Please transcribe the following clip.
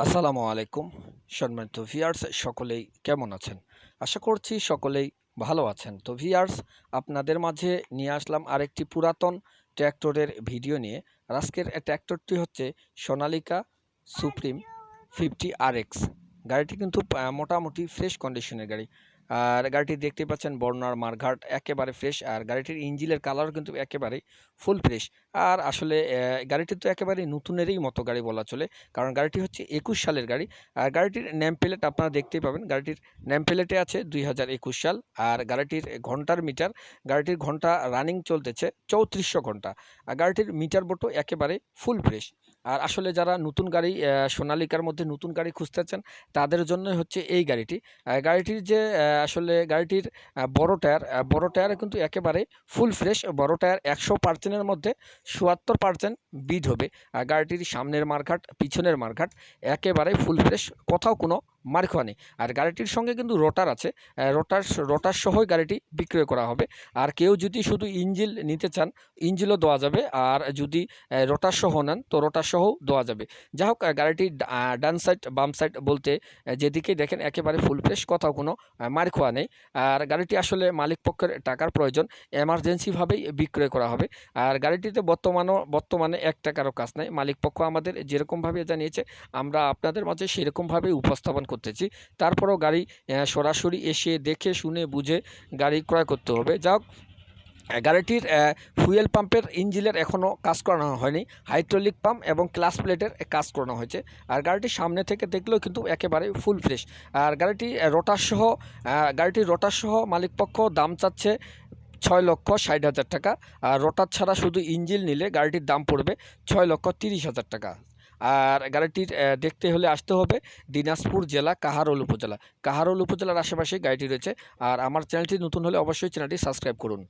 আসসালামু আলাইকুম, সম্মানিত ভিয়ার্স সকলেই কেমন আছেন? আশা করছি সকলেই ভালো আছেন। তো ভিয়ার্স আপনাদের মাঝে নিয়ে আসলাম আরেকটি পুরাতন ট্র্যাক্টরের ভিডিও নিয়ে। আজকের ট্র্যাক্টরটি হচ্ছে Sonalika supreme fifty R X গাড়িটি কিন্তু মোটামুটি ফ্রেশ কন্ডিশনের গাড়ি। আর গাড়িটি দেখতে পাচ্ছেন বর্ণার মারঘাট, একেবারে ফ্রেশ আর গাড়িটির ইঞ্জিনের কালার কিন্তু একেবারেই ফুল ফ্রেশ আর আসলে গাড়িটি তো একেবারে নতুনেরই মতো গাড়ি বলা চলে, কারণ গাড়িটি হচ্ছে একুশ সালের গাড়ি। আর গাড়িটির নেম প্লেট আপনারা দেখতেই পাবেন, গাড়িটির নেম প্লেটে আছে দুই হাজার একুশ সাল, আর গাড়িটির ঘণ্টার মিটার গাড়িটির ঘণ্টা রানিং চলতেছে চৌত্রিশশো ঘণ্টা। আর গাড়িটির মিটার বোটও একেবারে ফুল ফ্রেশ আর আসলে যারা নতুন গাড়ি সোনালিকার মধ্যে নতুন গাড়ি খুঁজতেছেন, তাদের জন্য হচ্ছে এই গাড়িটি। গাড়িটির যে আসলে গাড়িটির বড় টায়ার বড় টায়ার কিন্তু একেবারে ফুল ফ্রেশ, বড় টায়ার একশো পার্সেন্টের মধ্যে চুয়াত্তর পার্সেন্ট বিধ হবে। গাড়িটির সামনের মারঘাট, পিছনের মারঘাট একেবারে ফুল ফ্রেশ, কোথাও কোনো মার খাওয়া নেই আর গাড়িটির সঙ্গে কিন্তু রোটার আছে। রোটার রোটার সহই গাড়িটি বিক্রয় করা হবে। আর কেউ যদি শুধু ইঞ্জিল নিতে চান ইঞ্জিলও দেওয়া যাবে। আর যদি রোটার সহ নেন তো রোটার সহও দেওয়া যাবে। যাই হোক আহ, গাড়িটির ডান সাইড বাম সাইড বলতে আহ, যেদিকেই দেখেন একেবারে ফুল ফ্রেশ কোথাও কোনো আহ, মার খাওয়া নেই। আর গাড়িটি আসলে মালিক পক্ষের টাকার প্রয়োজন। এমার্জেন্সিভাবেই বিক্রয় করা হবে। আর গাড়িটিতে বর্তমানও বর্তমানে এক টাকারও কাজ নাই। মালিক পক্ষ আমাদের যেরকমভাবে জানিয়েছে আমরা আপনাদের মাঝে সেরকমভাবেই উপস্থাপন করতেছি। তারপরেও গাড়ি সরাসরি এসে দেখে শুনে বুঝে গাড়ি ক্রয় করতে হবে। যা হোক, গাড়িটির ফুয়েল পাম্পের ইঞ্জিনের এখনও কাজ করানো হয়নি। হাইড্রোলিক পাম্প এবং ক্লাস প্লেটের কাজ করানো হয়েছে। আর গাড়িটি সামনে থেকে দেখলেও কিন্তু একেবারে ফুল ফ্রেশ। আর গাড়িটি রোটার সহ আহ, গাড়িটির রোটার সহ মালিকপক্ষ দাম চাচ্ছে ছয় লক্ষ ষাট হাজার টাকা। আর রোটার ছাড়া শুধু ইঞ্জিল নিলে গাড়িটির দাম পড়বে ছয় লক্ষ তিরিশ হাজার টাকা। আর গাড়িটি দেখতে হলে আসতে হবে দিনাজপুর জেলা, কাহারোল উপজেলা। কাহারোল উপজেলার আশেপাশে গাড়িটি রয়েছে। আর আমার চ্যানেলটি নতুন হলে অবশ্যই চ্যানেলটি সাবস্ক্রাইব করুন।